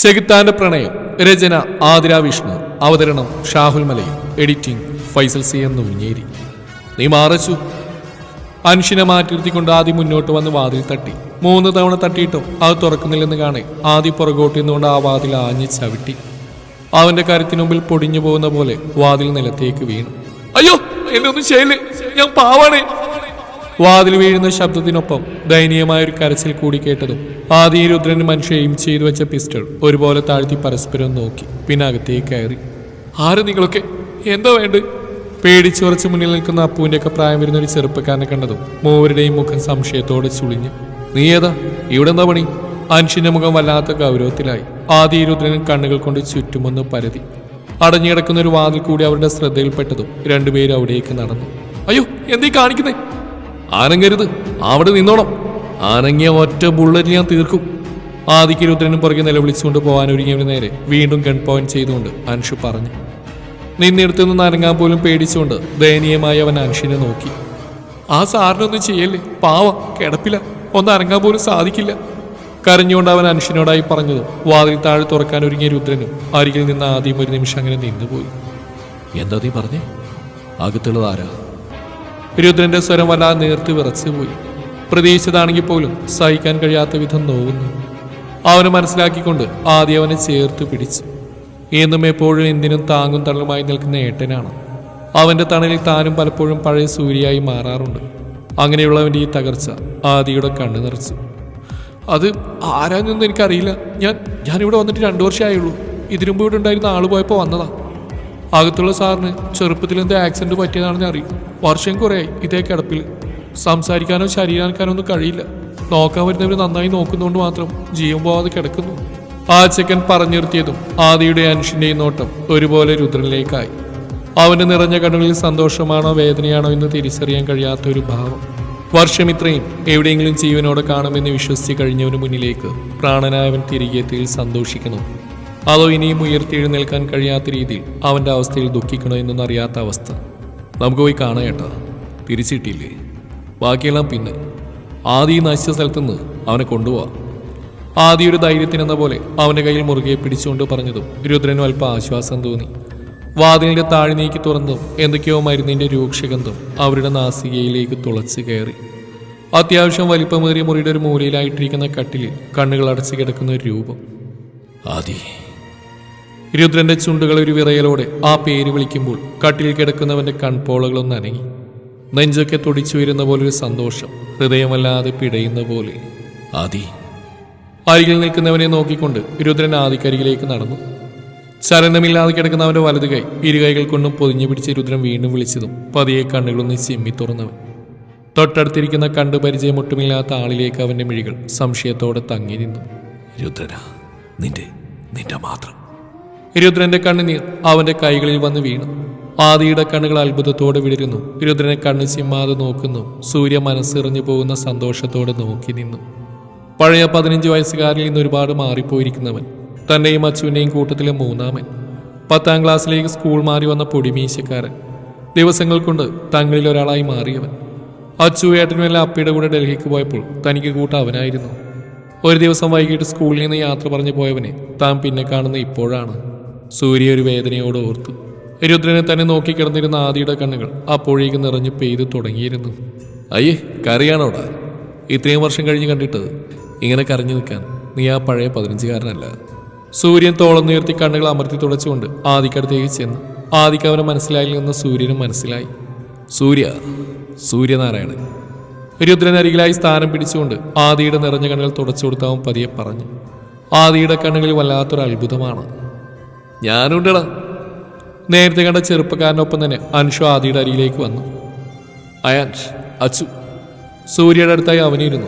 ചെകുത്താന്റെ പ്രണയം രചന ആതിര വിഷ്ണു അവതരണം ഷാഹുൽ മലയിൽ എഡിറ്റിംഗ് ഫൈസൽ സി എന്ന് ഉഞ്ഞേരി നീ മാറച്ചു. അൻഷിനെ മാറ്റിരുത്തിക്കൊണ്ട് ആദ്യം മുന്നോട്ട് വന്ന് വാതിൽ തട്ടി. മൂന്ന് തവണ തട്ടിയിട്ടും അത് തുറക്കുന്നില്ലെന്ന് കാണെ ആദ്യം പുറകോട്ട് നിന്നുകൊണ്ട് ആ വാതിൽ ആഞ്ഞ് ചവിട്ടി. അവന്റെ കരുത്തിനു പൊടിഞ്ഞു പോകുന്ന പോലെ വാതിൽ നിലത്തേക്ക് വീണു. അയ്യോ എന്നെ ഒന്നും ചെയ്യല്ലേ? ഞാൻ പാവാണേ. വാതിൽ വീഴുന്ന ശബ്ദത്തിനൊപ്പം ദയനീയമായ ഒരു കരച്ചിൽ കൂടി കേട്ടതും ആദ്യ രുദ്രൻ മനുഷ്യയും ചെയ്തു വെച്ച പിസ്റ്റൾ ഒരുപോലെ താഴ്ത്തി പരസ്പരം നോക്കി പിന്നെ അകത്തേക്ക് കയറി. ആര് നിങ്ങളൊക്കെ? എന്താ വേണ്ട പേടിച്ചുറച്ച് മുന്നിൽ നിൽക്കുന്ന അപ്പുവിന്റെയൊക്കെ പ്രായം വരുന്ന ഒരു ചെറുപ്പക്കാരനെ കണ്ടതും മൂവരുടെയും മുഖം സംശയത്തോടെ ചുളിഞ്ഞു. നീ ഏതാ? ഇവിടെ എന്താ പണി? അനുഷ്യന്റെ മുഖം വല്ലാത്ത ഗൗരവത്തിലായി. ആദ്യ രുദ്രനും കണ്ണുകൾ കൊണ്ട് ചുറ്റുമൊന്ന് പരതി. അടഞ്ഞുകിടക്കുന്ന ഒരു വാതിൽ കൂടി അവരുടെ ശ്രദ്ധയിൽപ്പെട്ടതും രണ്ടുപേരും അവിടേക്ക് നടന്നു. അയ്യോ എന്തീ കാണിക്കുന്നേ? ആനങ്ങരുത്. അവിടെ നിന്നോണം. ആനങ്ങിയ ഒറ്റ ബുള്ളറ്റ് ഞാൻ തീർക്കും. ആദിക്ക് രുദ്രനും പുറകെ നിലവിളിച്ചുകൊണ്ട് പോകാൻ ഒരുങ്ങിയവന് നേരെ വീണ്ടും ഗൺ പോയിന്റ് ചെയ്തുകൊണ്ട് അൻഷു പറഞ്ഞു. നിന്നെടുത്തു നിന്ന് അനങ്ങാൻ പോലും പേടിച്ചുകൊണ്ട് ദയനീയമായി അവൻ അൻഷിനെ നോക്കി. ആ സാറിനൊന്നും ചെയ്യല്ലേ? പാവ കിടപ്പില്ല ഒന്ന് അനങ്ങാൻ പോലും സാധിക്കില്ല. കരഞ്ഞുകൊണ്ട് അവൻ അൻഷിനോടായി പറഞ്ഞതും വാതിൽ താഴെ തുറക്കാൻ ഒരുങ്ങിയ രുദ്രനും അരികിൽ നിന്ന് ആദ്യം ഒരു നിമിഷം അങ്ങനെ നിന്നുപോയി. എന്താ നീ പറഞ്ഞേ? അകത്തുള്ളത് ആരാ? രുദ്രന്റെ സ്വരം വല്ലാതെ നേർത്തി വിറച്ചു പോയി. പ്രതീക്ഷിച്ചതാണെങ്കിൽ പോലും സഹിക്കാൻ കഴിയാത്ത വിധം നോവുന്നു. അവന് മനസ്സിലാക്കിക്കൊണ്ട് ആദ്യം അവനെ ചേർത്ത് പിടിച്ചു. എന്നും എപ്പോഴും എന്തിനും താങ്ങും തള്ളുമായി നിൽക്കുന്ന ഏട്ടനാണ്. അവന്റെ തണലിൽ താനും പലപ്പോഴും പഴയ സൂര്യയായി മാറാറുണ്ട്. അങ്ങനെയുള്ളവന്റെ ഈ തകർച്ച ആദിയുടെ കണ്ണു നിറച്ചു. അത് ആരാന്നൊന്നും എനിക്കറിയില്ല. ഞാൻ ഞാനിവിടെ വന്നിട്ട് രണ്ടു വർഷമായുള്ളൂ. ഇതിനു മുമ്പ് ഇവിടെ ഉണ്ടായിരുന്ന ആൾ പോയപ്പോൾ വന്നതാ. അകത്തുള്ള സാറിന് ചെറുപ്പത്തിൽ എന്തോ ആക്സിഡന്റ് പറ്റിയതാണെന്ന് അറിയും. വർഷം കുറേയായി ഇതേ കിടപ്പിൽ. സംസാരിക്കാനോ ശരീരാക്കാനോ ഒന്നും കഴിയില്ല. നോക്കാൻ വരുന്നവർ നന്നായി നോക്കുന്നതുകൊണ്ട് മാത്രം ജീവൻ പോവാതെ കിടക്കുന്നു. ആ ചെക്കൻ പറഞ്ഞു നിർത്തിയതും ആദിയുടെ അനുഷിന്റെയും നോട്ടം ഒരുപോലെ രുദ്രനിലേക്കായി. അവന്റെ നിറഞ്ഞ കണ്ണുകളിൽ സന്തോഷമാണോ വേദനയാണോ എന്ന് തിരിച്ചറിയാൻ കഴിയാത്ത ഒരു ഭാവം. വർഷം ഇത്രയും എവിടെയെങ്കിലും ജീവനോടെ കാണുമെന്ന് വിശ്വസിച്ച് കഴിഞ്ഞവന് മുന്നിലേക്ക് പ്രാണനായവൻ തിരികെ എത്തിയിൽ സന്തോഷിക്കണം അതോ ഇനിയും ഉയർത്തിയെഴുന്നേൽക്കാൻ കഴിയാത്ത രീതിയിൽ അവന്റെ അവസ്ഥയിൽ ദുഃഖിക്കണോ എന്നൊന്നും അറിയാത്ത അവസ്ഥ. നമുക്ക് പോയി കാണാം തിരിച്ചിട്ടില്ലേ? ബാക്കിയെല്ലാം പിന്നെ. ആദി നശിച്ച സ്ഥലത്തുനിന്ന് അവനെ കൊണ്ടുപോവാം. ആദ്യ ഒരു ധൈര്യത്തിനെന്ന പോലെ അവന്റെ കയ്യിൽ മുറുകെ പിടിച്ചുകൊണ്ട് പറഞ്ഞതും രുദ്രനും അല്പം ആശ്വാസം തോന്നി. വാതിലിന്റെ താഴെ നീക്കി തുറന്നും എന്തൊക്കെയോ മരുന്നിന്റെ രൂക്ഷഗന്ധം അവരുടെ നാസികയിലേക്ക് തുളച്ച് കയറി. അത്യാവശ്യം വലിപ്പമേറിയ മുറിയുടെ ഒരു മൂലയിലായിട്ടിരിക്കുന്ന കട്ടിലിൽ കണ്ണുകൾ അടച്ചു കിടക്കുന്ന ഒരു രൂപം. ആദി രുദ്രന്റെ ചുണ്ടുകൾ ഒരു വിറയലോടെ ആ പേര് വിളിക്കുമ്പോൾ കട്ടിൽ കിടക്കുന്നവന്റെ കൺപോളകളൊന്ന് അനങ്ങി. നെഞ്ചൊക്കെ തുടിച്ചുയരുന്ന പോലെ ഒരു സന്തോഷം ഹൃദയമല്ലാതെ പിടയുന്ന പോലെ. ആദി. അരികിൽ നിൽക്കുന്നവനെ നോക്കിക്കൊണ്ട് രുദ്രൻ ആദിക്കരികിലേക്ക് നടന്നു. ചലനമില്ലാതെ കിടക്കുന്ന അവന്റെ വലതു കൈ ഇരുകൈകൾ കൊണ്ടും പൊതിഞ്ഞു പിടിച്ച് രുദ്രൻ വീണ്ടും വിളിച്ചതും പതിയെ കണ്ണുകളൊന്ന് ചിമ്മി തുറന്നവൻ. തൊട്ടടുത്തിരിക്കുന്ന കണ്ടു പരിചയമൊട്ടുമില്ലാത്ത ആളിലേക്ക് അവന്റെ മിഴികൾ സംശയത്തോടെ തങ്ങി നിന്നു. രുദ്രന നിന്റെ നിന്റെ മാത്രം. രുദ്രന്റെ കണ്ണുനീർ അവന്റെ കൈകളിൽ വന്ന് വീണു. ആദിയുടെ കണ്ണുകൾ അത്ഭുതത്തോടെ വിടരുന്നു. രുദ്രനെ കണ്ണ് ചിമ്മാതെ നോക്കുന്നു. സൂര്യ മനസ്സെറിഞ്ഞു പോകുന്ന സന്തോഷത്തോടെ നോക്കി നിന്നു. പഴയ പതിനഞ്ച് വയസ്സുകാരിൽ നിന്ന് ഒരുപാട് മാറിപ്പോയിരിക്കുന്നവൻ. തന്റെയും അച്ചുവിന്റെയും കൂട്ടത്തിലെ മൂന്നാമൻ. പത്താം ക്ലാസ്സിലേക്ക് സ്കൂൾ മാറി വന്ന പൊടിമീശക്കാരൻ. ദിവസങ്ങൾ കൊണ്ട് തങ്ങളിൽ ഒരാളായി മാറിയവൻ. അച്ചു ഏട്ടനുമെല്ലാം അപ്പയുടെ കൂടെ ഡൽഹിക്ക് പോയപ്പോൾ തനിക്ക് കൂട്ട അവനായിരുന്നു. ഒരു ദിവസം വൈകിട്ട് സ്കൂളിൽ നിന്ന് യാത്ര പറഞ്ഞു പോയവനെ താൻ പിന്നെ കാണുന്ന ഇപ്പോഴാണ്. സൂര്യ ഒരു വേദനയോട് ഓർത്തു. രുദ്രനെ തന്നെ നോക്കിക്കിടന്നിരുന്ന ആദിയുടെ കണ്ണുകൾ അപ്പോഴേക്ക് നിറഞ്ഞു പെയ്തു തുടങ്ങിയിരുന്നു. അയ്യേ കരയാണോടാ ഇത്രയും വർഷം കഴിഞ്ഞ് കണ്ടിട്ട് ഇങ്ങനെ കരഞ്ഞു നിൽക്കാൻ നീ ആ പഴയ പതിനഞ്ചുകാരനല്ല. സൂര്യൻ തോളന്നുയർത്തി കണ്ണുകൾ അമർത്തി തുടച്ചുകൊണ്ട് ആദിക്കടുത്തേക്ക് ചെന്നു. ആദിക്ക് അവനെ മനസ്സിലായില്ലെന്ന് സൂര്യനും മനസ്സിലായി. സൂര്യ സൂര്യനാരായണൻ. രുദ്രൻ അരികിലായി സ്ഥാനം പിടിച്ചുകൊണ്ട് ആദിയുടെ നിറഞ്ഞ കണ്ണുകൾ തുടച്ചു കൊടുത്ത് അവൻ പതിയെ പറഞ്ഞു. ആദിയുടെ കണ്ണുകളിൽ വല്ലാത്തൊരു അത്ഭുതമാണ്. ഞാനുണ്ടടാ നേരത്തെ കണ്ട ചെറുപ്പക്കാരനൊപ്പം തന്നെ അൻഷു ആദിയുടെ അരിയിലേക്ക് വന്നു. അയാൻഷ് അച്ചു സൂര്യയുടെ അടുത്തായി അവനിരുന്നു.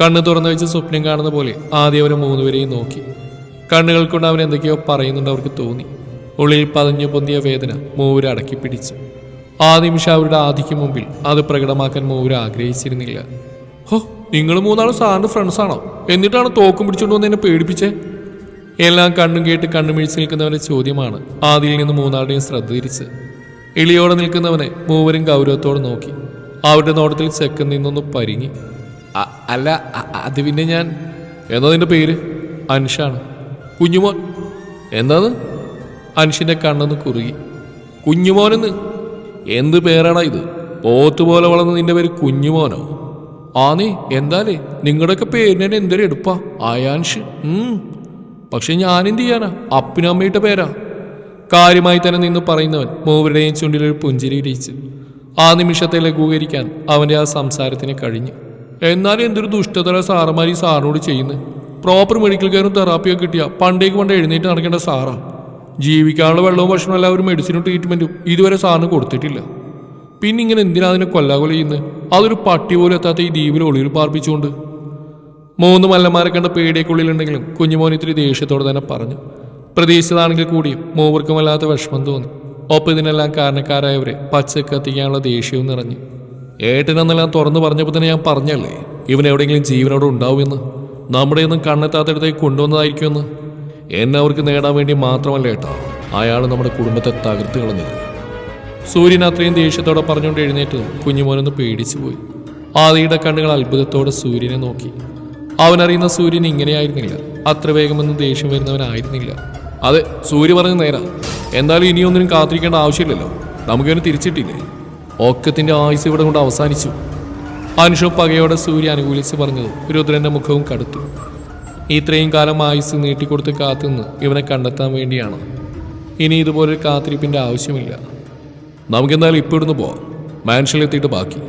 കണ്ണ് തുറന്നു വെച്ച് സ്വപ്നം കാണുന്ന പോലെ ആദ്യം അവരെ മൂന്നുപേരെയും നോക്കി. കണ്ണുകൾ കൊണ്ട് അവൻ എന്തൊക്കെയോ പറയുന്നുണ്ട് അവർക്ക് തോന്നി. ഉള്ളിൽ പതഞ്ഞു പൊന്തിയ വേദന മൂവര് അടക്കി പിടിച്ചു. ആ നിമിഷം അവരുടെ ആദിക്ക് മുമ്പിൽ അത് പ്രകടമാക്കാൻ മൂവര് ആഗ്രഹിച്ചിരുന്നില്ല. ഹോ നിങ്ങൾ മൂന്നാളും സാറിന്റെ ഫ്രണ്ട്സാണോ എന്നിട്ടാണ് തോക്കും പിടിച്ചുകൊണ്ട് വന്ന് എന്നെ പേടിപ്പിച്ചേ? എല്ലാം കണ്ണും കേട്ട് കണ്ണുമിഴിച്ച് നിൽക്കുന്നവന്റെ ചോദ്യമാണ്. ആദിയിൽ നിന്ന് മൂന്നാളുടെയും ശ്രദ്ധ തിരിച്ച്. എളിയോടെ നിൽക്കുന്നവനെ മൂവരും ഗൗരവത്തോടെ നോക്കി. അവരുടെ നോട്ടത്തിൽ ചെക്കൻ നിന്നൊന്ന് പരിങ്ങി. "അ- അല്ല അത് പിന്നെ ഞാൻ എന്നതിന്റെ പേര്? അൻഷാണ്. കുഞ്ഞുമോൻ. എന്താന്ന്? അൻഷിന്റെ കണ്ണൊന്ന് കുറുകി. കുഞ്ഞുമോനെന്ന്? എന്ത് പേരാടാ ഇത്? പോത്തുപോലെ വളർന്ന നിന്റെ പേര് കുഞ്ഞുമോനോ? ആ ആന്നേ എന്താലേ? നിങ്ങളുടെയൊക്കെ പേരിനെ എന്തൊരു എടുപ്പാ. ആയാൻഷ് പക്ഷെ ഞാൻ എന്ത് ചെയ്യാനാ? അപ്പനും അമ്മയുടെ പേരാ. കാര്യമായി തന്നെ നിന്ന് പറയുന്നവൻ മൂവരുടെയും ചുണ്ടിലൊരു പുഞ്ചിരി ഇടിച്ച് ആ നിമിഷത്തെ ലഘൂകരിക്കാൻ അവന്റെ ആ സംസാരത്തിന് കഴിഞ്ഞു. എന്നാലും എന്തൊരു ദുഷ്ടതര സാറന്മാർ ഈ സാറിനോട് ചെയ്യുന്നത് പ്രോപ്പർ മെഡിക്കൽ കെയറും തെറാപ്പിയോ കിട്ടിയ പണ്ടേക്ക് പണ്ട് എഴുന്നേറ്റ് നടക്കേണ്ട സാറാ. ജീവിക്കാനുള്ള വെള്ളവും ഭക്ഷണവും എല്ലാം ഒരു മെഡിസിനും ട്രീറ്റ്മെന്റും ഇതുവരെ സാറിന് കൊടുത്തിട്ടില്ല. പിന്നെ ഇങ്ങനെ എന്തിനാ അതിനെ കൊല്ലാകൊല ചെയ്യുന്നത് അതൊരു പട്ടി പോലും എത്താത്ത ഈ ദ്വീപിൽ ഒളിയിൽ പാർപ്പിച്ചുകൊണ്ട്. മൂന്ന് മല്ലന്മാരെ കണ്ട പേടിയക്കുള്ളിലുണ്ടെങ്കിലും കുഞ്ഞുമോൻ ഇത്തിരി ദേഷ്യത്തോടെ തന്നെ പറഞ്ഞു. പ്രതീക്ഷിച്ചതാണെങ്കിൽ കൂടിയും മൂവർക്കും വല്ലാത്ത വിഷമം തോന്നി. ഒപ്പം ഇതിനെല്ലാം കാരണക്കാരായവരെ പച്ച കത്തിക്കാനുള്ള ദേഷ്യവും നിറഞ്ഞു. ഏട്ടനെന്നെല്ലാം തുറന്നു പറഞ്ഞപ്പോൾ തന്നെ ഞാൻ പറഞ്ഞല്ലേ ഇവൻ എവിടെയെങ്കിലും ജീവനോടെ ഉണ്ടാവുമെന്ന്? നമ്മുടെ ഒന്നും കണ്ണെത്താത്തടത്തേക്ക് കൊണ്ടുവന്നതായിരിക്കുമെന്ന്? എന്നെ അവർക്ക് നേടാൻ വേണ്ടി മാത്രമല്ല ഏട്ടാ അയാൾ നമ്മുടെ കുടുംബത്തെ തകർത്ത് കളഞ്ഞത്. സൂര്യൻ അത്രയും ദേഷ്യത്തോടെ പറഞ്ഞുകൊണ്ട് എഴുന്നേറ്റ് കുഞ്ഞുമോനൊന്ന് പേടിച്ചു പോയി ആദിയുടെ കണ്ണുകൾ അത്ഭുതത്തോടെ സൂര്യനെ നോക്കി. അവനറിയുന്ന സൂര്യൻ ഇങ്ങനെയായിരുന്നില്ല. അത്ര വേഗമൊന്നും ദേഷ്യം വരുന്നവനായിരുന്നില്ല. അതെ സൂര്യ പറഞ്ഞ നേരാ. എന്തായാലും ഇനിയൊന്നിനും കാത്തിരിക്കേണ്ട ആവശ്യമില്ലല്ലോ. നമുക്കിവന് തിരിച്ചിട്ടില്ലേ? ഓക്കത്തിന്റെ ആയുസ് ഇവിടെ കൊണ്ട് അവസാനിച്ചു. അനുഷ പകയോടെ സൂര്യ അനുകൂലിച്ച് പറഞ്ഞത് രുദ്രന്റെ മുഖവും കടുത്തു. ഇത്രയും കാലം ആയുസ് നീട്ടിക്കൊടുത്ത് കാത്തുനിന്ന് ഇവനെ കണ്ടെത്താൻ വേണ്ടിയാണ്. ഇനി ഇതുപോലൊരു കാത്തിരിപ്പിന്റെ ആവശ്യമില്ല. നമുക്കെന്തായാലും ഇപ്പോൾ ഇവിടുന്ന് പോവാം. മാൻഷനിലെത്തിയിട്ട് ബാക്കി.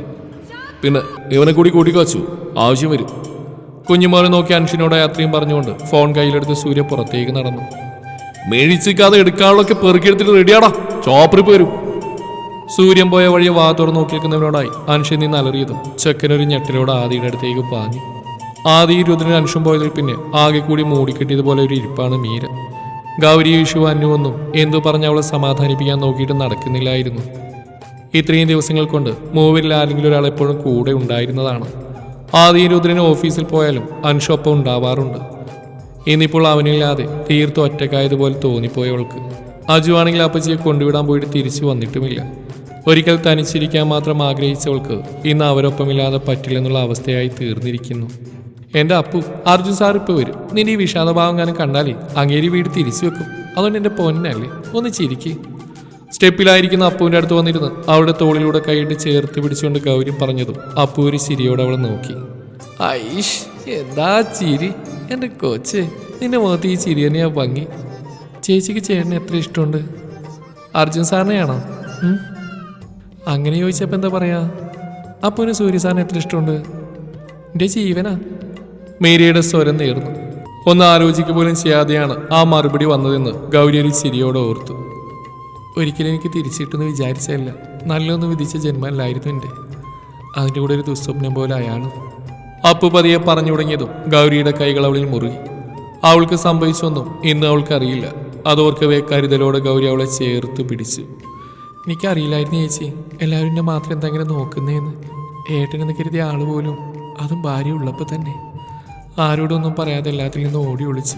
പിന്നെ ഇവനെ കൂടി കൂട്ടിക്കാച്ചു. ആവശ്യം വരും. കുഞ്ഞുമോനെ നോക്കി അൻഷിനോട് യാത്രയും പറഞ്ഞുകൊണ്ട് ഫോൺ കയ്യിലെടുത്ത് സൂര്യ പുറത്തേക്ക് നടന്നു. മേഴിച്ചിക്കാതെ എടുക്കാനുള്ളൊക്കെ പെറുക്കിയെടുത്തിട്ട് റെഡിയാടാ. ചോപ്രി പോരും. സൂര്യൻ പോയ വഴി വാ തുറന്ന് നോക്കി നിൽക്കുന്നവനോടായി അൻഷൻ നിന്ന് അലറിയതും ചെക്കനൊരു ഞെട്ടിലോട് ആദിയുടെ അടുത്തേക്ക് പാഞ്ഞു. ആദി രുദ്രൻ അൻഷൻ പോയതിൽ പിന്നെ ആകെ കൂടി മൂടിക്കെട്ടിയതുപോലെ ഒരു ഇരിപ്പാണ് മീര. ഗൗരി യേശു അന്നുവെന്നും എന്തു പറഞ്ഞ് അവളെ സമാധാനിപ്പിക്കാൻ നോക്കിയിട്ട് നടക്കുന്നില്ലായിരുന്നു. ഇത്രയും ദിവസങ്ങൾ കൊണ്ട് മൂവരിൽ ആരെങ്കിലും ഒരാൾ എപ്പോഴും കൂടെ ഉണ്ടായിരുന്നതാണ്. ആദ്യം രുദ്രന് ഓഫീസിൽ പോയാലും അൻഷൊപ്പം ഉണ്ടാവാറുണ്ട്. ഇന്നിപ്പോൾ അവനില്ലാതെ തീർത്തും ഒറ്റക്കായതുപോലെ തോന്നിപ്പോയവൾക്ക്. അജു ആണെങ്കിൽ അപ്പച്ചിയെ കൊണ്ടുവിടാൻ പോയിട്ട് തിരിച്ചു വന്നിട്ടുമില്ല. ഒരിക്കൽ തനിച്ചിരിക്കാൻ മാത്രം ആഗ്രഹിച്ചവൾക്ക് ഇന്ന് അവരൊപ്പമില്ലാതെ പറ്റില്ലെന്നുള്ള അവസ്ഥയായി തീർന്നിരിക്കുന്നു. എന്റെ അപ്പു അർജുൻ സാർ ഇപ്പോൾ വരും. നിന്റെ ഈ വിഷാദഭാവം കാനം കണ്ടാലേ അങ്ങേരി വീട് തിരിച്ചു വെക്കും. അതുകൊണ്ട് എന്റെ പൊന്നല്ലേ ഒന്ന് ചിരിക്ക്. സ്റ്റെപ്പിലായിരിക്കുന്ന അപ്പുവിന്റെ അടുത്ത് വന്നിരുന്ന് അവളുടെ തോളിലൂടെ കൈയിട്ട് ചേർത്ത് പിടിച്ചുകൊണ്ട് ഗൗരി പറഞ്ഞതും അപ്പു ഒരു ചിരിയോടെ അവളെ നോക്കി. ഐഷ് എന്താ ചിരി? എന്റെ കൊച്ച് നിന്റെ മുഖത്ത് ഈ ചിരി തന്നെയാ ഭംഗി. ചേച്ചിക്ക് ചേട്ടന് എത്ര ഇഷ്ടമുണ്ട്? അർജുൻ സാറിനെയാണോ? അങ്ങനെ ചോദിച്ചപ്പോൾ എന്താ പറയാ? അപ്പുവിന് സൂര്യ സാറിന് എത്ര ഇഷ്ടമുണ്ട്? എന്റെ ജീവനാ. മേരിയുടെ സ്വരം നേർന്നു. ഒന്ന് ആലോചിക്കുക പോലും ചെയ്യാതെയാണ് ആ മറുപടി വന്നതെന്ന് ഗൗരി ഒരു ചിരിയോടെ ഓർത്തു. ഒരിക്കലും എനിക്ക് തിരിച്ചിട്ടെന്ന് വിചാരിച്ചല്ല നല്ലൊന്ന് വിധിച്ച ജന്മല്ലായിരുന്നു എന്റെ. അതിന്റെ കൂടെ ഒരു ദുസ്വപ്നം പോലെ അയാണ് അപ്പു പതിയെ പറഞ്ഞു തുടങ്ങിയതും ഗൗരിയുടെ കൈകൾ അവളിൽ മുറുകി. അവൾക്ക് സംഭവിച്ചൊന്നും ഇന്ന് അവൾക്കറിയില്ല. അതോർക്കവേ കരുതലോടെ ഗൗരി അവളെ ചേർത്ത് പിടിച്ചു. എനിക്കറിയില്ലായിരുന്നു ചേച്ചി. എല്ലാവരും എന്നെ മാത്രം എന്താ നോക്കുന്നതെന്ന് ഏട്ടനെന്ന് കരുതിയ ആൾ പോലും അതും ഭാര്യ ഉള്ളപ്പോൾ തന്നെ. ആരോടൊന്നും പറയാതെ എല്ലാത്തിൽ നിന്ന് ഓടി ഒളിച്ച്.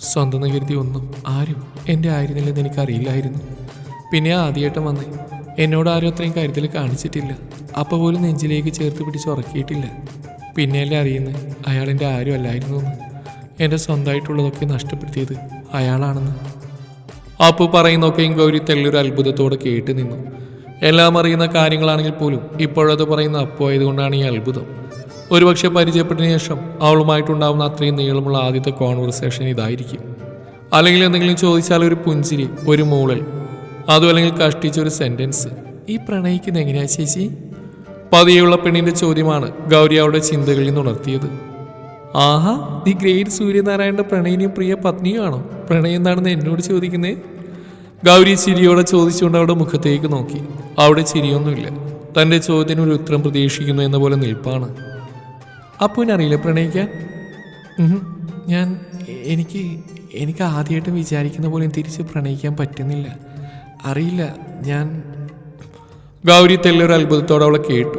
സ്വന്തം കരുതി ഒന്നും ആരും എന്റെ ആയിരുന്നില്ലെന്ന് എനിക്കറിയില്ലായിരുന്നു. പിന്നെ ആദ്യമായിട്ടും വന്നേ. എന്നോട് ആരും അത്രയും കാര്യത്തിൽ കാണിച്ചിട്ടില്ല. അപ്പോൾ പോലും നെഞ്ചിലേക്ക് ചേർത്ത് പിടിച്ച് ഉറക്കിയിട്ടില്ല. പിന്നെയല്ലേ അറിയുന്നത് അയാളെന്റെ ആരും അല്ലായിരുന്നു എന്ന്. എന്റെ സ്വന്തമായിട്ടുള്ളതൊക്കെ നഷ്ടപ്പെടുത്തിയത് അയാളാണെന്ന്. അപ്പു പറയുന്നൊക്കെയും ഗൗരി തെല്ലൊരു അത്ഭുതത്തോടെ കേട്ട് നിന്നു. എല്ലാം അറിയുന്ന കാര്യങ്ങളാണെങ്കിൽ പോലും ഇപ്പോഴത് പറയുന്ന അപ്പു ആയതുകൊണ്ടാണ് ഈ അത്ഭുതം. ഒരുപക്ഷെ പരിചയപ്പെട്ടതിന് ശേഷം അവളുമായിട്ടുണ്ടാവുന്ന അത്രയും നീളമുള്ള ആദ്യത്തെ കോൺവെർസേഷൻ ഇതായിരിക്കും. അല്ലെങ്കിൽ എന്തെങ്കിലും ചോദിച്ചാൽ ഒരു പുഞ്ചിരി ഒരു മൂളൽ അതും അല്ലെങ്കിൽ കഷ്ടിച്ച ഒരു സെന്റൻസ് ഈ പ്രണയിക്കുന്ന എങ്ങനെയാ ചേച്ചി? പതിയുള്ള പെണ്ണിന്റെ ചോദ്യമാണ് ഗൗരി അവളുടെ ചിന്തകളിൽ നിന്ന് ഉണർത്തിയത്. ആഹാ നീ ഗ്രേറ്റ് സൂര്യനാരായണന്റെ പ്രണയിനിയും പ്രിയ പത്നിയുമാണോ പ്രണയം എന്താണെന്ന് എന്നോട് ചോദിക്കുന്നേ? ഗൗരി ചിരിയോടെ ചോദിച്ചുകൊണ്ട് അവളുടെ മുഖത്തേക്ക് നോക്കി. അവിടെ ചിരിയൊന്നുമില്ല. തന്റെ ചോദ്യത്തിന് ഒരു ഉത്തരം പ്രതീക്ഷിക്കുന്നു എന്ന പോലെ നിൽപ്പാണ്. അപ്പുവിനറിയില്ല പ്രണയിക്കാൻ? ഞാൻ എനിക്ക് എനിക്ക് ആദ്യമായിട്ടും വിചാരിക്കുന്ന പോലെ തിരിച്ച് പ്രണയിക്കാൻ പറ്റുന്നില്ല. അറിയില്ല. ഞാൻ ഗൗരി തെല്ലൊരു അത്ഭുതത്തോടെ അവളെ കേട്ടു.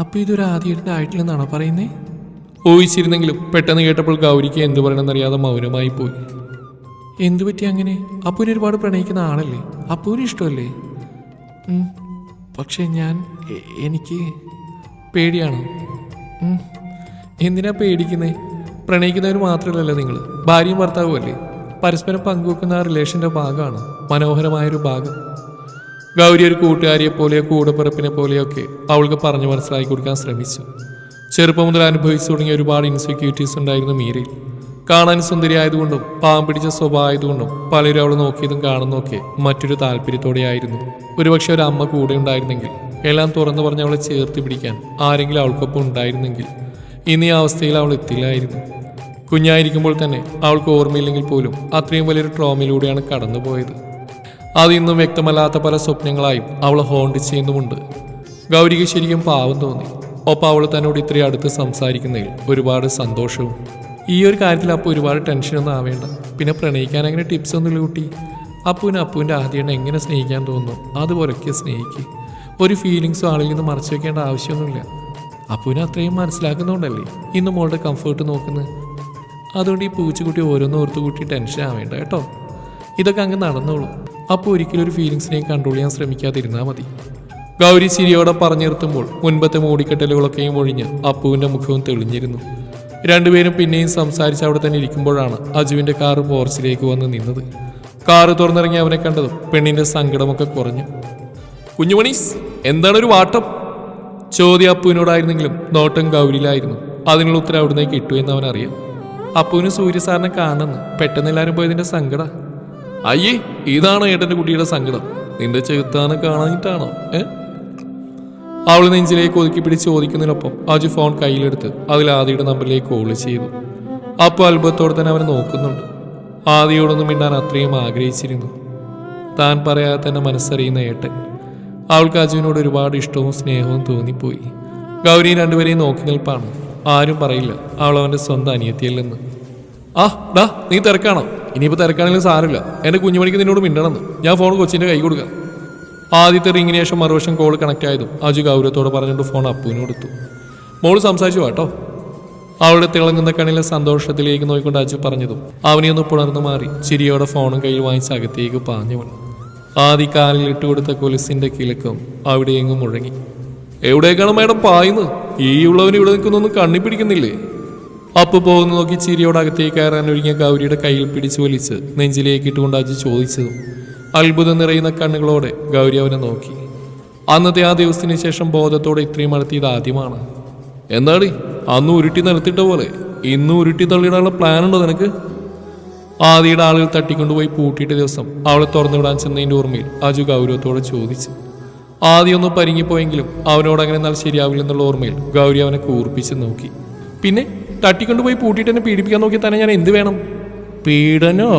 അപ്പൊ ഇതൊരു ആദ്യമായിട്ട് ആയിട്ടില്ലെന്നാണോ പറയുന്നേ? ഊഹിച്ചിരുന്നെങ്കിലും പെട്ടെന്ന് കേട്ടപ്പോൾ ഗൗരിക്ക് എന്തു പറയണമെന്നറിയാതെ മൗനമായി പോയി. എന്തു പറ്റി അങ്ങനെ? അപ്പൂന് ഒരുപാട് പ്രണയിക്കുന്ന ആളല്ലേ? അപ്പൂന് ഇഷ്ടമല്ലേ? പക്ഷെ പക്ഷേ ഞാൻ എനിക്ക് പേടിയാണ്. എന്തിനാ പേടിക്കുന്നേ? പ്രണയിക്കുന്നവർ മാത്രമല്ലല്ലോ നിങ്ങൾ ഭാര്യയും ഭർത്താവും അല്ലേ? പരസ്പരം പങ്കുവെക്കുന്ന ആ റിലേഷന്റെ ഭാഗമാണ്. മനോഹരമായൊരു ഭാഗം. ഗൗരി ഒരു കൂട്ടുകാരിയെ പോലെയോ കൂടപ്പിറപ്പിനെ പോലെയൊക്കെ അവൾക്ക് പറഞ്ഞു മനസ്സിലാക്കി കൊടുക്കാൻ ശ്രമിച്ചു. ചെറുപ്പം മുതൽ അനുഭവിച്ചു തുടങ്ങിയ ഒരുപാട് ഇൻസെക്യൂരിറ്റീസ് ഉണ്ടായിരുന്നു മീരയിൽ. കാണാൻ സുന്ദരിയായതുകൊണ്ടും പാവം പിടിച്ച സ്വഭാവമായതുകൊണ്ടും പലരും അവൾ നോക്കിയതും കാണുന്നൊക്കെ മറ്റൊരു താല്പര്യത്തോടെയായിരുന്നു. ഒരുപക്ഷെ ഒരു അമ്മ കൂടെ ഉണ്ടായിരുന്നെങ്കിൽ എല്ലാം തുറന്നു പറഞ്ഞ് അവളെ ചേർത്ത് പിടിക്കാൻ ആരെങ്കിലും അവൾക്കൊപ്പം ഉണ്ടായിരുന്നെങ്കിൽ ഇന്ന് ഈ അവസ്ഥയിൽ അവൾ എത്തില്ലായിരുന്നു. കുഞ്ഞായിരിക്കുമ്പോൾ തന്നെ അവൾക്ക് ഓർമ്മയില്ലെങ്കിൽ പോലും അത്രയും വലിയൊരു ട്രോമയിലൂടെയാണ് കടന്നുപോയത്. അത് ഇന്നും വ്യക്തമല്ലാത്ത പല സ്വപ്നങ്ങളായും അവൾ ഹോണ്ട് ചെയ്യുന്നുമുണ്ട്. ഗൗരിക ശരിക്കും പാവം തോന്നി. ഒപ്പം അവൾ തന്നോട് ഇത്രയും അടുത്ത് സംസാരിക്കുന്നതിൽ ഒരുപാട് സന്തോഷവും. ഈ ഒരു കാര്യത്തിൽ അപ്പോൾ ഒരുപാട് ടെൻഷനൊന്നും ആവേണ്ട. പിന്നെ പ്രണയിക്കാൻ അങ്ങനെ ടിപ്സ് ഒന്നും കുട്ടി. അപ്പുവിന് അപ്പുവിന്റെ ആദ്യം എങ്ങനെ സ്നേഹിക്കാൻ തോന്നുന്നു? അതുപോലൊക്കെ സ്നേഹിക്കുക ഒരു ഫീലിങ്സും ആളിൽ നിന്ന് മറച്ചു വെക്കേണ്ട ആവശ്യമൊന്നുമില്ല. അപ്പുവിനെ അത്രയും മനസ്സിലാക്കുന്നതുകൊണ്ടല്ലേ ഇന്ന് മോളുടെ കംഫേർട്ട് നോക്കുന്നത് അതുകൊണ്ട് ഈ പൂച്ചക്കുട്ടി ഓരോന്ന് ഓർത്തുകൂട്ടി ടെൻഷൻ ആവേണ്ട കേട്ടോ. ഇതൊക്കെ അങ്ങ് നടന്നോളൂ. അപ്പോൾ ഒരിക്കലും ഒരു ഫീലിങ്സിനെ കൺട്രോൾ ചെയ്യാൻ ശ്രമിക്കാതിരുന്നാൽ മതി. ഗൗരി ചിരിയോടെ പറഞ്ഞു നിർത്തുമ്പോൾ മുൻപത്തെ മൂടിക്കെട്ടലുകളൊക്കെയും ഒഴിഞ്ഞ് അപ്പുവിന്റെ മുഖവും തെളിഞ്ഞിരുന്നു. രണ്ടുപേരും പിന്നെയും സംസാരിച്ച് അവിടെ തന്നെ ഇരിക്കുമ്പോഴാണ് അജുവിന്റെ കാറ് പോർച്ചിലേക്ക് വന്ന് നിന്നത്. കാറ് തുറന്നിറങ്ങി അവനെ കണ്ടതും പെണ്ണിന്റെ സങ്കടമൊക്കെ കുറഞ്ഞു. കുഞ്ഞുമണീസ് എന്താണ് ഒരു വാട്ടം? ചോദ്യം അപ്പുവിനോടായിരുന്നെങ്കിലും നോട്ടം ഗൗരിയിലായിരുന്നു. അതിനുള്ള ഉത്തരം അവിടുന്ന് കിട്ടുമെന്ന് അവനറിയാം. അപ്പുവിന് സൂര്യസാറിനെ കാണുന്നു പെട്ടെന്ന് എല്ലാവരും പോയതിന്റെ സങ്കട. അയ്യേ ഇതാണ് ഏട്ടന്റെ കുട്ടിയുടെ സങ്കടം. നിന്റെ ചെകുത്താനെ കാണാനിട്ടാണോ? ഏ? അവൾ നെഞ്ചിലേക്ക് ഒതുക്കി പിടിച്ച് ചോദിക്കുന്നതിനൊപ്പം അജു ഫോൺ കയ്യിലെടുത്ത് അതിൽ ആദിയുടെ നമ്പറിലേക്ക് കോൾ ചെയ്തു. അപ്പോൾ അത്ഭുതത്തോടെ തന്നെ അവനെ നോക്കുന്നുണ്ട്. ആദിയോടൊന്നും മിണ്ടാൻ അത്രയും ആഗ്രഹിച്ചിരുന്നു. താൻ പറയാതെ തന്നെ മനസ്സറിയുന്ന ഏട്ടൻ. അവൾക്ക് അജുവിനോട് ഒരുപാട് ഇഷ്ടവും സ്നേഹവും തോന്നിപ്പോയി. ഗൗരി രണ്ടുപേരെയും നോക്കി നിൽപ്പാണ്. ആരും പറയില്ല അവൾ അവന്റെ സ്വന്തം അനിയത്തിയല്ലെന്ന് ആ ഡാ നീ തിരക്കാണോ? ഇനിയിപ്പോൾ തിരക്കാണെങ്കിലും സാരമില്ല. എന്റെ കുഞ്ഞുമണിക്ക് നിന്നോട് മിണ്ടണമെന്ന്. ഞാൻ ഫോൺ കൊച്ചിന്റെ കൈ കൊടുക്കാം. ആദ്യത്തെ റിങ്ങിന് ശേഷം മറുവശം കോൾ കണക്ട് ആയതും അജു ഗൗരവത്തോടെ പറഞ്ഞുകൊണ്ട് ഫോൺ അപ്പുവിന് കൊടുത്തു മോൾ സംസാരിച്ചു കേട്ടോ. അവളുടെ തിളങ്ങുന്ന കണ്ണിലെ സന്തോഷത്തിലേക്ക് നോക്കിക്കൊണ്ട് അജു പറഞ്ഞതും അവനെ ഒന്ന് പുണർന്നു മാറി ചിരിയോടെ ഫോണും കയ്യിൽ വാങ്ങിച്ച് അകത്തേക്ക് പാഞ്ഞവൻ ആദ്യ കാലിൽ ഇട്ടുകൊടുത്ത കൊലുസിന്റെ കിലക്കും അവിടെയെങ്ങും മുഴങ്ങി. എവിടേക്കാണ് മേഡം പായുന്നത്? ഈ ഉള്ളവന് ഇവിടെ നിൽക്കുന്നൊന്നും കണ്ണി പിടിക്കുന്നില്ലേ? അപ്പ് പോകുന്ന നോക്കി ചിരിയോട് അകത്തേക്ക് കയറാൻ ഒരുങ്ങിയ ഗൗരിയുടെ കയ്യിൽ പിടിച്ചു വലിച്ച് നെഞ്ചിലേക്ക് ഇട്ടുകൊണ്ട് അജി ചോദിച്ചതും അത്ഭുതം നിറയുന്ന കണ്ണുകളോടെ ഗൗരി അവനെ നോക്കി. അന്നത്തെ ആ ദിവസത്തിന് ശേഷം ബോധത്തോടെ ഇത്രയും അടുത്തിയത് ആദ്യമാണ്. എന്താടി അന്ന് ഉരുട്ടി നിലത്തിട്ട പോലെ? ഇന്ന് ഉരുട്ടി തള്ളിയിടാനുള്ള പ്ലാൻ ഉണ്ടോ നിനക്ക്? ആദിയുടെ ആളുകൾ തട്ടിക്കൊണ്ടുപോയി പൂട്ടിയിട്ട ദിവസം അവളെ തുറന്നുവിടാൻ ചെന്നതിന്റെ ഓർമ്മയിൽ അജു ഗൗരവത്തോടെ ചോദിച്ചു. ആദ്യം ഒന്ന് പരിങ്ങിപ്പോയെങ്കിലും അവനോട് അങ്ങനെ എന്നാൽ ശരിയാവില്ലെന്നുള്ള ഓർമ്മയിൽ ഗൗരി അവനെ കൂർപ്പിച്ച് നോക്കി. പിന്നെ? തട്ടിക്കൊണ്ടുപോയി പൂട്ടിയിട്ട് എന്നെ പീഡിപ്പിക്കാൻ നോക്കി തന്നെ ഞാൻ എന്ത് വേണം? പീഡനോ?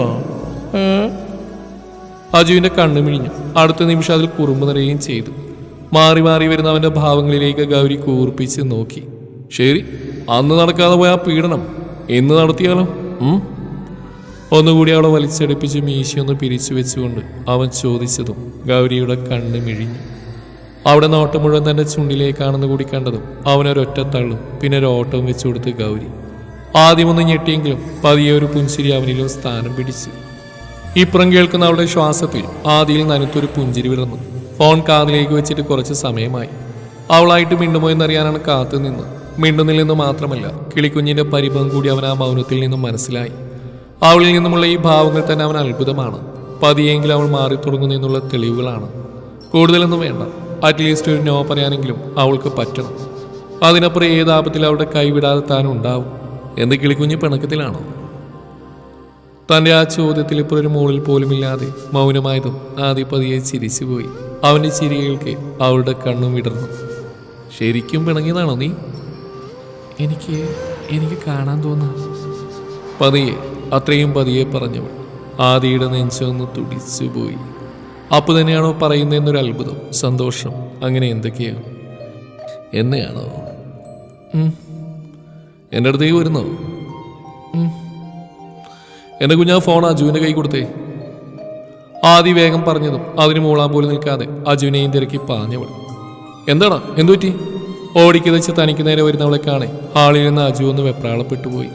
അജുവിന്റെ കണ്ണു മിഴിഞ്ഞു. അടുത്ത നിമിഷം അതിൽ കുറുമ്പ് നിറയുകയും ചെയ്തു. മാറി മാറി വരുന്ന അവന്റെ ഭാവങ്ങളിലേക്ക് ഗൗരി കൂർപ്പിച്ച് നോക്കി. ശരി അന്ന് നടക്കാതെ പോയ ആ പീഡനം എന്ന് നടത്തിയാലോ? ഒന്നുകൂടി അവളെ വലിച്ചടിപ്പിച്ച് മീശയൊന്ന് പിരിച്ചു വെച്ചുകൊണ്ട് അവൻ ചോദിച്ചതും ഗൗരിയുടെ കണ്ണ് മിഴിഞ്ഞു. അവിടെ നോട്ടം മുഴുവൻ തന്റെ ചുണ്ടിലേക്കാണെന്ന് കൂടി കണ്ടതും അവനൊരൊറ്റ തള്ളും പിന്നെ ഒരു ഓട്ടവും വെച്ചു കൊടുത്ത് ഗൗരി. ആദ്യമൊന്ന് ഞെട്ടിയെങ്കിലും പതിയെ ഒരു പുഞ്ചിരി അവനിലും സ്ഥാനം പിടിച്ചു. ഇപ്പുറം കേൾക്കുന്ന അവളുടെ ശ്വാസത്തിൽ ആദിയിൽ നനുത്തൊരു പുഞ്ചിരി വിടർന്നു ഫോൺ കാതിലേക്ക് വെച്ചിട്ട് കുറച്ച് സമയമായി. അവളായിട്ട് മിണ്ടുമോ എന്നറിയാനാണ് കാത്തു നിന്ന്. മാത്രമല്ല കിളിക്കുഞ്ഞിന്റെ പരിഭവം കൂടി അവൻ ആ മൗനത്തിൽ നിന്നും മനസ്സിലായി. അവളിൽ നിന്നുമുള്ള ഈ ഭാവങ്ങൾ തന്നെ അവൻ അത്ഭുതമാണ്. പതിയെങ്കിലും അവൾ മാറി തുടങ്ങുന്നതിനുള്ള തെളിവുകളാണ്. കൂടുതലൊന്നും വേണ്ട. അറ്റ്ലീസ്റ്റ് ഒരു നോ പറയാനെങ്കിലും അവൾക്ക് പറ്റണം. അതിനപ്പുറം ഏത് ആപത്തിൽ അവളുടെ കൈവിടാതെ താനുണ്ടാവും എന്ത് കിളിക്കുഞ്ഞ് പിണക്കത്തിലാണോ? തന്റെ ആ ചോദ്യത്തിൽ ഇപ്പോൾ ഒരു മുകളിൽ പോലുമില്ലാതെ മൗനമായതും ആദ്യ പതിയെ ചിരിച്ചുപോയി. അവന്റെ ചിരികൾക്ക് അവളുടെ കണ്ണും വിടർന്നു. ശരിക്കും പിണങ്ങിയതാണോ നീ? എനിക്ക് എനിക്ക് കാണാൻ തോന്നാ. പതിയെ അത്രയും പതിയെ പറഞ്ഞവൾ ആദിയുടെ നെഞ്ചൊന്ന് തുടിച്ചുപോയി. അപ്പൊ തന്നെയാണോ പറയുന്നതെന്നൊരു അത്ഭുതം സന്തോഷം അങ്ങനെ എന്തൊക്കെയാണ് എന്നെയാണോ. എന്റെ അടുത്തേക്ക് വരുന്നോ? എന്റെ കുഞ്ഞാ ഫോൺ അജുവിന്റെ കൈ കൊടുത്തേ. ആദ്യ വേഗം പറഞ്ഞതും അതിന് മൂളാൻ പോലും നിൽക്കാതെ അജുവിനെയും തിരക്കി പാഞ്ഞവൾ. എന്താണ് എന്തു പറ്റി? ഓടിക്ക് വെച്ച് തനിക്ക് നേരെ വരുന്നവളെ കാണേ. ഹാളിൽ നിന്ന് അജു ഒന്ന് വെപ്രാളപ്പെട്ടു പോയി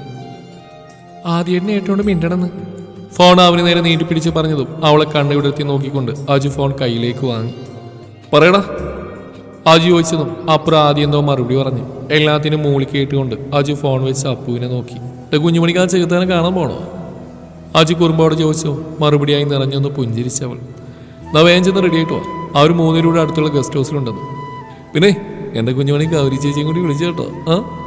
ആദ്യം ഏട്ടോണ്ട് മിണ്ടണമെന്ന്. ഫോൺ അവന് നേരെ നീട്ടിപ്പിടിച്ച് പറഞ്ഞതും അവളെ കണ്ണുവിടർത്തി നോക്കിക്കൊണ്ട് അജു ഫോൺ കയ്യിലേക്ക് വാങ്ങി. പറയടാ. അജു ചോദിച്ചതും അപ്പുറം ആദ്യം എന്തോ മറുപടി പറഞ്ഞു. എല്ലാത്തിനും മൂളി കേട്ടുകൊണ്ട് അജു ഫോൺ വെച്ച് അപ്പുവിനെ നോക്കി. കുഞ്ഞുമണിക്ക് ആ ചെകുത്താനെ കാണാൻ പോണോ? അജു കുറുമ്പോടെ ചോദിച്ചു മറുപടിയായി നിറഞ്ഞൊന്ന് പുഞ്ചിരിച്ചവൾ. വേഗം ചെന്ന് റെഡി ആയിട്ട് വാ. അവർ മൂന്നിലൂടെ അടുത്തുള്ള ഗസ്റ്റ് ഹൗസിലുണ്ടെന്ന് പിന്നെ എന്റെ കുഞ്ഞുമണി ഗൗരി ചേച്ചിയും കൂടി വിളിച്ചു കേട്ടോ. ആ?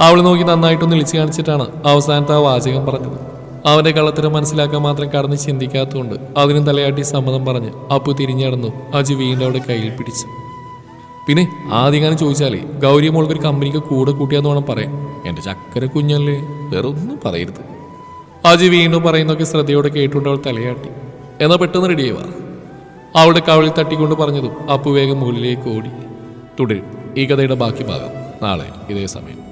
അവൾ നോക്കി നന്നായിട്ടൊന്ന് വിളിച്ചു കാണിച്ചിട്ടാണ് അവസാനത്തെ ആ വാചകം പറഞ്ഞത്. അവന്റെ കള്ളത്തരം മനസ്സിലാക്കാൻ മാത്രം കടന്ന് ചിന്തിക്കാത്തതുകൊണ്ട് അതിനും തലയാട്ടി സമ്മതം പറഞ്ഞ് അപ്പു തിരിഞ്ഞടന്നു അജു വീണ്ടും അവിടെ കയ്യിൽ പിടിച്ചു. പിന്നെ ആദ്യകാലം ചോദിച്ചാലേ ഗൗരി മോൾക്ക് ഒരു കമ്പനിക്ക് കൂടെ കൂട്ടിയാന്ന് വേണം പറയാൻ. എന്റെ ചക്കര കുഞ്ഞല്ലേ വേറെ ഒന്നും പറയരുത്. അജി വീണ്ടും പറയുന്നൊക്കെ ശ്രദ്ധയോടെ കേട്ടുകൊണ്ട് അവൾ തലയാട്ടി. എന്നാ പെട്ടെന്ന് റെഡിയാവാ അവളുടെ കവളിൽ തട്ടിക്കൊണ്ട് പറഞ്ഞതും അപ്പു വേഗം മുകളിലേക്ക് ഓടി. തുടരും. ഈ കഥയുടെ ബാക്കി ഭാഗം നാളെ ഇതേ സമയം.